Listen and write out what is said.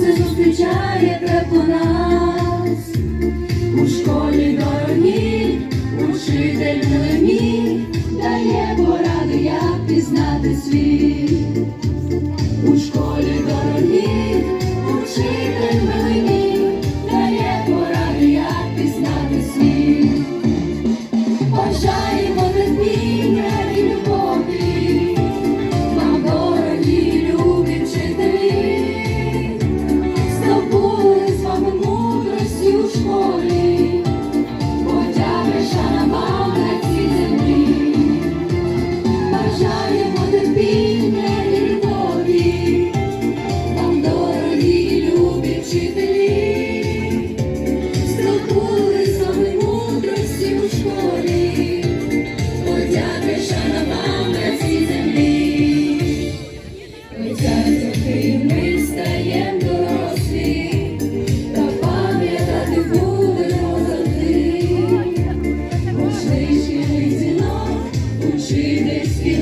сонце зустрічає тепло нас. У школі дорогі, учитель милий дає поради, як пізнати світ. Бажаємо терпіння і любові, вам дорогі любі вчителі, здобули з вами мудрості у школі, подяки шана на цій землі. Витягти ми стаєм дорослі, та пам'ятати будемо завжди. Гучний шкільний дзвінок, учительський урок,